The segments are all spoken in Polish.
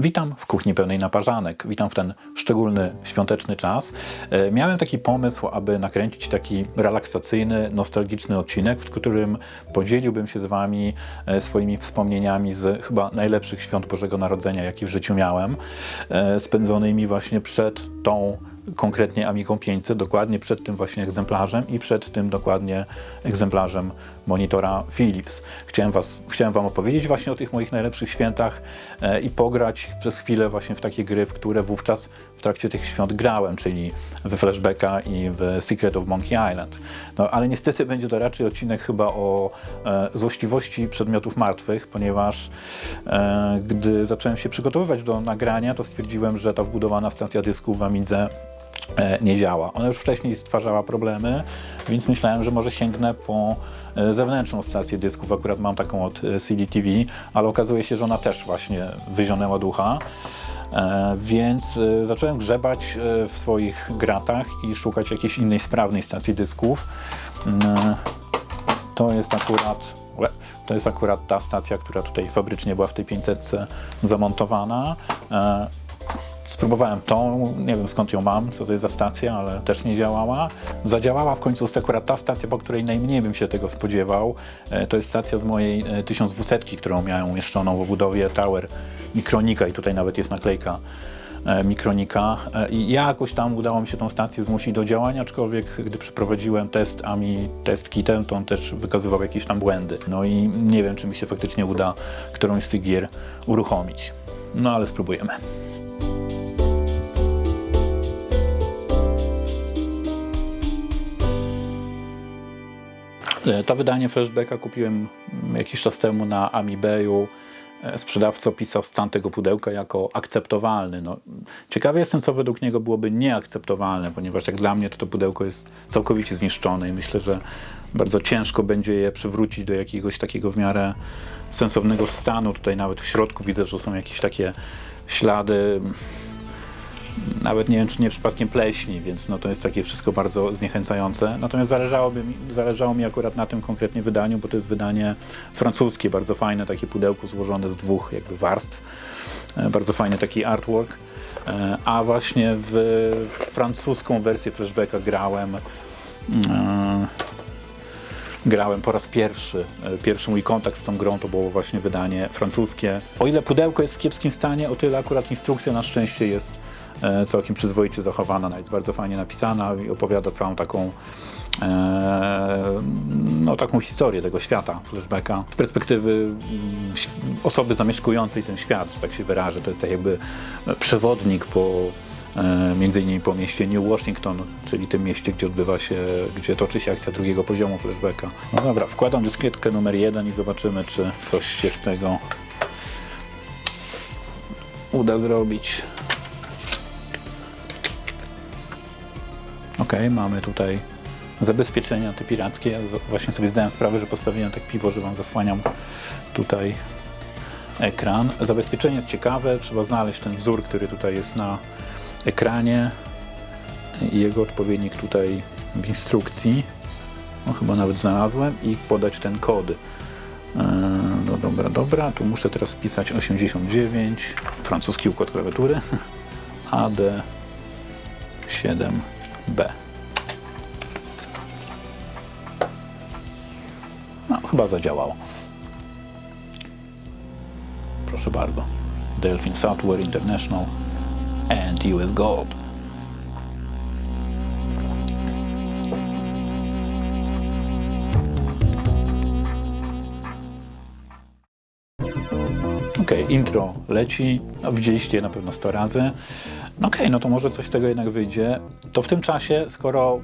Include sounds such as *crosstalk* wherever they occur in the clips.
Witam w kuchni pełnej naparzanek. Witam w ten szczególny świąteczny czas. E, Miałem taki pomysł, aby nakręcić taki relaksacyjny, nostalgiczny odcinek, w którym podzieliłbym się z Wami e, swoimi wspomnieniami z chyba najlepszych świąt Bożego Narodzenia, jakie w życiu miałem, e, spędzonymi właśnie przed tą konkretnie Amigą 500, dokładnie przed tym właśnie egzemplarzem i przed tym dokładnie egzemplarzem monitora Philips. Chciałem, was, chciałem Wam opowiedzieć właśnie o tych moich najlepszych świętach e, i pograć przez chwilę właśnie w takie gry, w które wówczas w trakcie tych świąt grałem, czyli w Flashbacka i w Secret of Monkey Island. No ale niestety będzie to raczej odcinek chyba o e, złośliwości przedmiotów martwych, ponieważ e, gdy zacząłem się przygotowywać do nagrania, to stwierdziłem, że ta wbudowana stacja dysków w Amidze nie działa. Ona już wcześniej stwarzała problemy, więc myślałem, że może sięgnę po e, zewnętrzną stację dysków. Akurat mam taką od e, CDTV, ale okazuje się, że ona też właśnie wyzionęła ducha. E, Więc e, zacząłem grzebać e, w swoich gratach i szukać jakiejś innej sprawnej stacji dysków. Mm, To jest akurat to jest akurat ta stacja, która tutaj fabrycznie była w tej 500 zamontowana. E, Spróbowałem tą, nie wiem skąd ją mam, co to jest za stacja, ale też nie działała. Zadziałała w końcu akurat ta stacja, po której najmniej bym się tego spodziewał. E, To jest stacja z mojej e, 1200, którą miałem umieszczoną w obudowie Tower Mikronika i tutaj nawet jest naklejka e, Mikronika. E, I jakoś tam udało mi się tą stację zmusić do działania, aczkolwiek gdy przeprowadziłem test AMI test kitem, to on też wykazywał jakieś tam błędy. No i nie wiem, czy mi się faktycznie uda którąś z tych gier uruchomić. No ale spróbujemy. To wydanie Flashbacka kupiłem jakiś czas temu na Amiibayu. E, Sprzedawca opisał stan tego pudełka jako akceptowalny. No, ciekawy jestem, co według niego byłoby nieakceptowalne, ponieważ jak dla mnie to to pudełko jest całkowicie zniszczone i myślę, że bardzo ciężko będzie je przywrócić do jakiegoś takiego w miarę sensownego stanu. Tutaj nawet w środku widzę, że są jakieś takie ślady nawet nie wiem, czy nie przypadkiem pleśni, więc no to jest takie wszystko bardzo zniechęcające. Natomiast zależałoby mi, zależało mi akurat na tym konkretnie wydaniu, bo to jest wydanie francuskie, bardzo fajne, takie pudełko złożone z dwóch jakby warstw. E, Bardzo fajny taki artwork. E, A właśnie w francuską wersję flashbacka grałem e, grałem po raz pierwszy. Pierwszy mój kontakt z tą grą to było właśnie wydanie francuskie. O ile pudełko jest w kiepskim stanie, o tyle akurat instrukcja na szczęście jest całkiem przyzwoicie zachowana, ona jest bardzo fajnie napisana i opowiada całą taką e, no, taką historię tego świata flashbacka z perspektywy mm, osoby zamieszkującej ten świat, że tak się wyrażę. To jest tak jakby e, przewodnik po e, między innymi po mieście New Washington, czyli tym mieście, gdzie odbywa się, gdzie toczy się akcja drugiego poziomu flashbacka. No dobra, wkładam dyskietkę numer jeden i zobaczymy, czy coś się z tego uda zrobić. Ok, mamy tutaj zabezpieczenia antypirackie. Ja właśnie sobie zdałem sprawę, że postawiłem tak piwo, że Wam zasłaniam tutaj ekran. Zabezpieczenie jest ciekawe, trzeba znaleźć ten wzór, który tutaj jest na ekranie i jego odpowiednik tutaj w instrukcji. No, chyba nawet znalazłem i podać ten kod. Eee, No dobra, dobra, tu muszę teraz wpisać 89, francuski układ klawiatury, *laughs* AD7B. No, chyba zadziałało. Proszę bardzo. Delphin Software International and US Gold. Intro leci. No, widzieliście je na pewno 100 razy. No Okej, no to może coś z tego jednak wyjdzie. To w tym czasie, skoro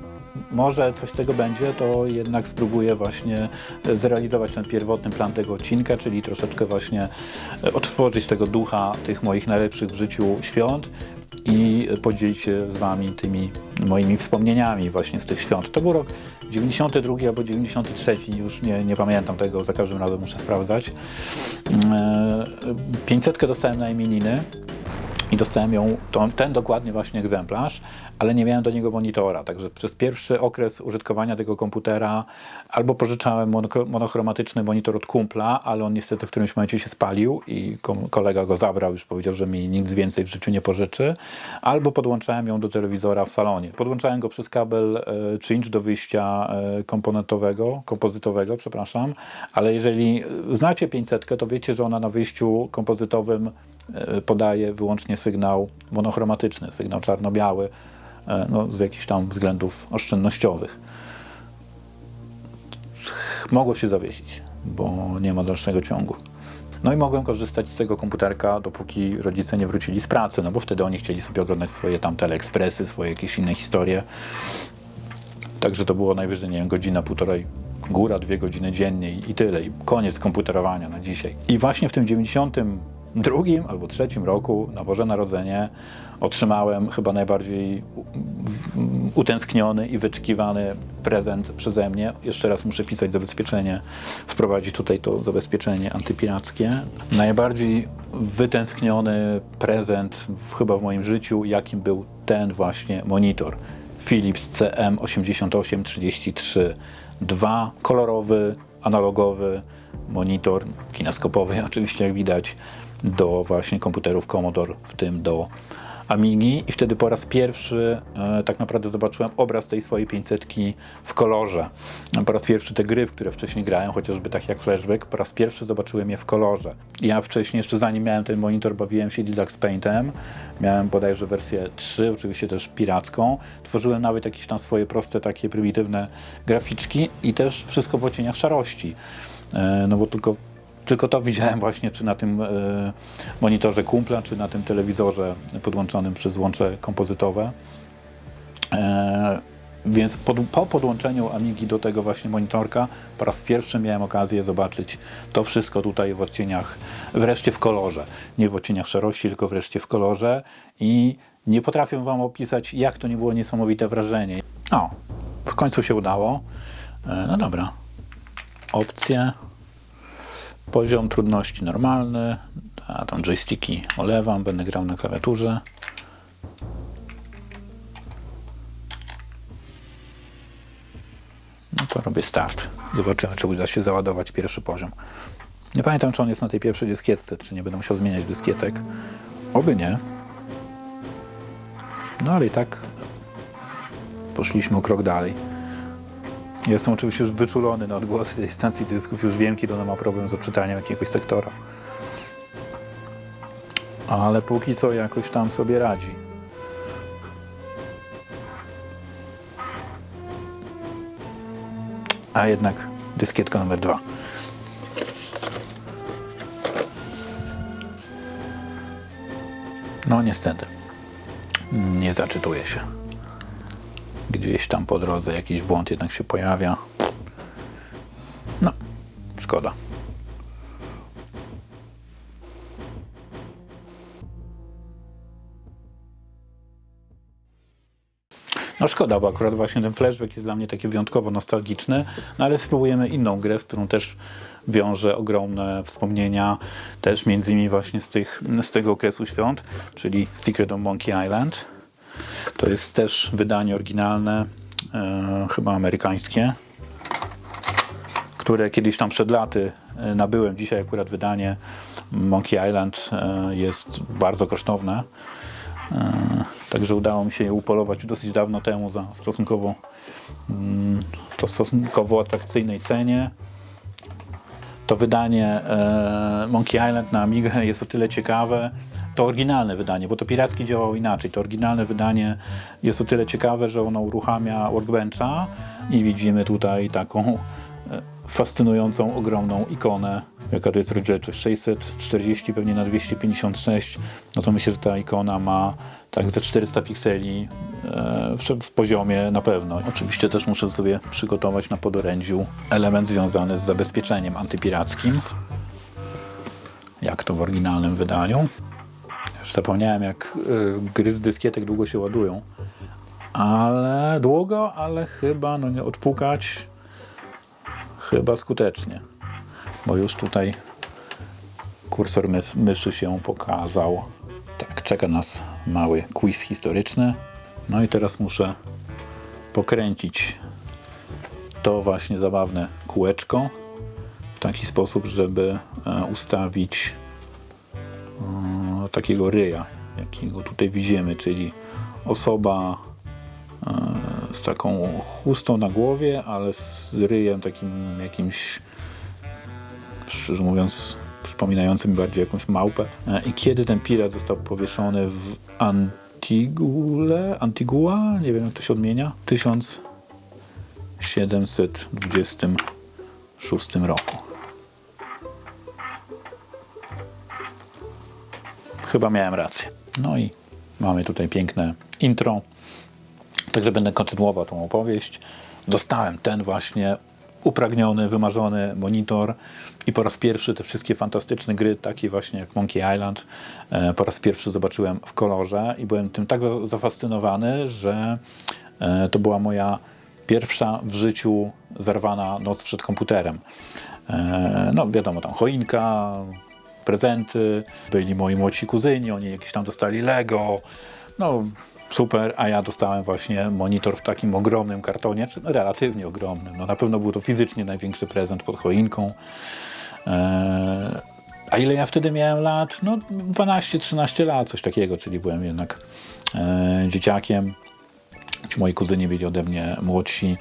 może coś z tego będzie, to jednak spróbuję właśnie e, zrealizować ten pierwotny plan tego odcinka, czyli troszeczkę właśnie e, otworzyć tego ducha tych moich najlepszych w życiu świąt i podzielić się z Wami tymi moimi wspomnieniami właśnie z tych świąt. To był rok 92 albo 93, już nie, nie pamiętam tego, za każdym razem muszę sprawdzać. E, 500 dostałem na imieniny i dostałem ją, to, ten dokładnie właśnie egzemplarz, ale nie miałem do niego monitora, także przez pierwszy okres użytkowania tego komputera albo pożyczałem mono- monochromatyczny monitor od kumpla, ale on niestety w którymś momencie się spalił i kolega go zabrał, już powiedział, że mi nic więcej w życiu nie pożyczy, albo podłączałem ją do telewizora w salonie. Podłączałem go przez kabel e, 3 do wyjścia e, komponentowego, kompozytowego, przepraszam, ale jeżeli e, znacie 500, to wiecie, że ona na wyjściu kompozytowym podaje wyłącznie sygnał monochromatyczny, sygnał czarno-biały, e, no, z jakichś tam względów oszczędnościowych. Mogło się zawiesić, bo nie ma dalszego ciągu. No i mogłem korzystać z tego komputerka, dopóki rodzice nie wrócili z pracy, no bo wtedy oni chcieli sobie oglądać swoje tam teleekspresy, swoje jakieś inne historie. Także to było najwyżej, nie wiem, godzina, półtorej, góra, dwie godziny dziennie i tyle. I koniec komputerowania na dzisiaj. I właśnie w tym 92 albo trzecim roku na Boże Narodzenie otrzymałem chyba najbardziej utęskniony i wyczekiwany prezent przeze mnie. Jeszcze raz muszę pisać zabezpieczenie, wprowadzić tutaj to zabezpieczenie antypirackie. Najbardziej wytęskniony prezent w, chyba w moim życiu, jakim był ten właśnie monitor. Philips CM8833 2 kolorowy, analogowy monitor kineskopowy, *laughs* oczywiście jak widać, do właśnie komputerów Commodore, w tym do Amigi i wtedy po raz pierwszy e, tak naprawdę zobaczyłem obraz tej swojej 500 w kolorze. Po raz pierwszy te gry, w które wcześniej grałem, chociażby tak jak Flashback, po raz pierwszy zobaczyłem je w kolorze. Ja wcześniej, jeszcze zanim miałem ten monitor, bawiłem się Lilac Paintem. Miałem bodajże wersję 3, oczywiście też piracką. Tworzyłem nawet jakieś tam swoje proste, takie prymitywne graficzki i też wszystko w odcieniach szarości. E, No bo tylko tylko to widziałem właśnie, czy na tym e, monitorze kumpla, czy na tym telewizorze podłączonym przez łącze kompozytowe. E, więc pod, po podłączeniu Amigi do tego właśnie monitorka po raz pierwszy miałem okazję zobaczyć to wszystko tutaj w odcieniach, wreszcie w kolorze. Nie w odcieniach szarości, tylko wreszcie w kolorze i nie potrafię Wam opisać, jak to nie było niesamowite wrażenie. O, w końcu się udało. E, no dobra. Opcje. Poziom trudności normalny. A tam joysticki olewam, będę grał na klawiaturze. No to robię start. Zobaczymy, czy uda się załadować pierwszy poziom. Nie pamiętam, czy on jest na tej pierwszej dyskietce, czy nie będę musiał zmieniać dyskietek. Oby nie. No ale i tak poszliśmy o krok dalej. Jestem oczywiście już wyczulony na odgłosy tej stacji dysków, już wiem, kiedy ona ma problem z odczytaniem jakiegoś sektora. Ale póki co jakoś tam sobie radzi. A jednak dyskietka numer dwa. No niestety, nie zaczytuje się. Gdzieś tam po drodze jakiś błąd jednak się pojawia. No, szkoda. No szkoda, bo akurat właśnie ten flashback jest dla mnie taki wyjątkowo nostalgiczny, no ale spróbujemy inną grę, z którą też wiąże ogromne wspomnienia, też między innymi właśnie z, tych, z tego okresu świąt, czyli Secret of Monkey Island. To jest też wydanie oryginalne, e, chyba amerykańskie, które kiedyś tam przed laty e, nabyłem. Dzisiaj akurat wydanie Monkey Island e, jest bardzo kosztowne. E, Także udało mi się je upolować dosyć dawno temu za stosunkowo, mm, to stosunkowo atrakcyjnej cenie. To wydanie e, Monkey Island na Amigę jest o tyle ciekawe. To oryginalne wydanie, bo to pirackie działało inaczej. To oryginalne wydanie jest o tyle ciekawe, że ono uruchamia workbencha i widzimy tutaj taką e, fascynującą, ogromną ikonę, jaka to jest rozdzielczość 640 pewnie na 256, no to myślę, że ta ikona ma tak ze 400 pikseli e, w poziomie na pewno. Oczywiście też muszę sobie przygotować na podorędziu element związany z zabezpieczeniem antypirackim, jak to w oryginalnym wydaniu. Zapomniałem, jak y, gry z dyskietek długo się ładują, ale długo, ale chyba no nie odpukać chyba skutecznie, bo już tutaj kursor mys myszy się pokazał. Tak, czeka nas mały quiz historyczny. No i teraz muszę pokręcić to właśnie zabawne kółeczko w taki sposób, żeby e, ustawić takiego ryja, jakiego tutaj widzimy, czyli osoba e, z taką chustą na głowie, ale z ryjem takim jakimś, szczerze mówiąc, przypominającym mi bardziej jakąś małpę. E, I kiedy ten pirat został powieszony w Antigule, Antigua, nie wiem jak to się odmienia, 1726 roku. Chyba miałem rację. No i mamy tutaj piękne intro. Także będę kontynuował tą opowieść. Dostałem ten właśnie upragniony, wymarzony monitor i po raz pierwszy te wszystkie fantastyczne gry, takie właśnie jak Monkey Island, e, po raz pierwszy zobaczyłem w kolorze i byłem tym tak zafascynowany, że e, to była moja pierwsza w życiu zarwana noc przed komputerem. E, No wiadomo, tam choinka, prezenty, byli moi młodsi kuzyni, oni jakieś tam dostali Lego, no super, a ja dostałem właśnie monitor w takim ogromnym kartonie, czy relatywnie ogromnym, no na pewno był to fizycznie największy prezent pod choinką. Eee, a ile ja wtedy miałem lat? No 12-13 lat, coś takiego, czyli byłem jednak e, dzieciakiem. Ci moi kuzyni byli ode mnie młodsi.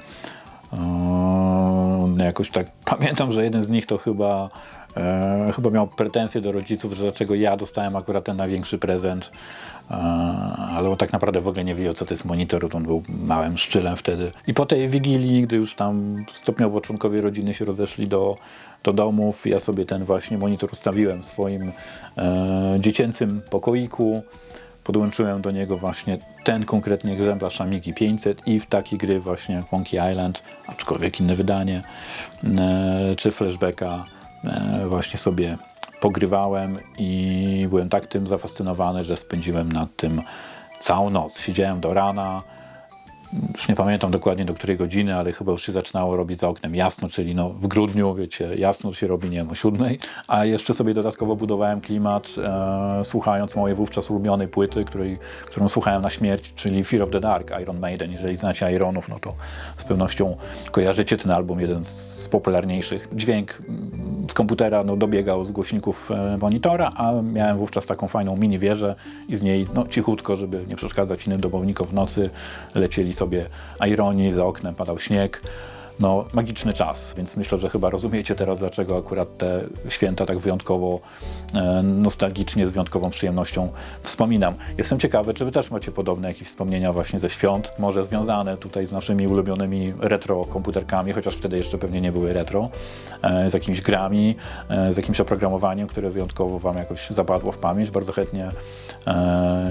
Eee, jakoś tak *laughs* pamiętam, że jeden z nich to chyba e, chyba miał pretensje do rodziców, że dlaczego ja dostałem akurat ten największy prezent. E, ale on tak naprawdę w ogóle nie wiedział, co to jest monitor, on był małym szczylem wtedy. I po tej wigilii, gdy już tam stopniowo członkowie rodziny się rozeszli do, do domów, ja sobie ten właśnie monitor ustawiłem w swoim e, dziecięcym pokoiku. Podłączyłem do niego właśnie ten konkretnie egzemplarz Amigi 500 i w takie gry właśnie jak Monkey Island, aczkolwiek inne wydanie, e, czy Flashbacka właśnie sobie pogrywałem i byłem tak tym zafascynowany, że spędziłem nad tym całą noc. Siedziałem do rana, już nie pamiętam dokładnie do której godziny, ale chyba już się zaczynało robić za oknem jasno, czyli no w grudniu, wiecie, jasno się robi, nie wiem, o siódmej. A jeszcze sobie dodatkowo budowałem klimat, e, słuchając mojej wówczas ulubionej płyty, której, którą słuchałem na śmierć, czyli Fear of the Dark, Iron Maiden. Jeżeli znacie Ironów, no to z pewnością kojarzycie ten album, jeden z popularniejszych. Dźwięk mm, z komputera no, dobiegał z głośników e, monitora, a miałem wówczas taką fajną mini wieżę i z niej no, cichutko, żeby nie przeszkadzać innym domownikom w nocy, lecieli sobie Ironi, za oknem padał śnieg. No, magiczny czas, więc myślę, że chyba rozumiecie teraz, dlaczego akurat te święta tak wyjątkowo e, nostalgicznie, z wyjątkową przyjemnością wspominam. Jestem ciekawy, czy wy też macie podobne jakieś wspomnienia właśnie ze świąt, może związane tutaj z naszymi ulubionymi retro komputerkami, chociaż wtedy jeszcze pewnie nie były retro, e, z jakimiś grami, e, z jakimś oprogramowaniem, które wyjątkowo wam jakoś zapadło w pamięć. Bardzo chętnie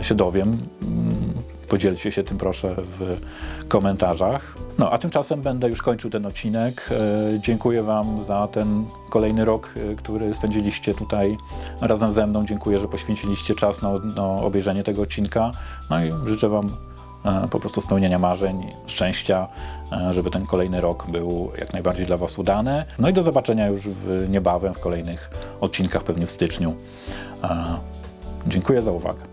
się dowiem. Podzielcie się tym proszę w komentarzach. No a tymczasem będę już kończył ten odcinek. E, Dziękuję Wam za ten kolejny rok, e, który spędziliście tutaj razem ze mną. Dziękuję, że poświęciliście czas na, na obejrzenie tego odcinka. No i życzę Wam e, po prostu spełnienia marzeń, szczęścia, żeby ten kolejny rok był jak najbardziej dla Was udany. No i do zobaczenia już w, niebawem w kolejnych odcinkach, pewnie w styczniu. Dziękuję za uwagę.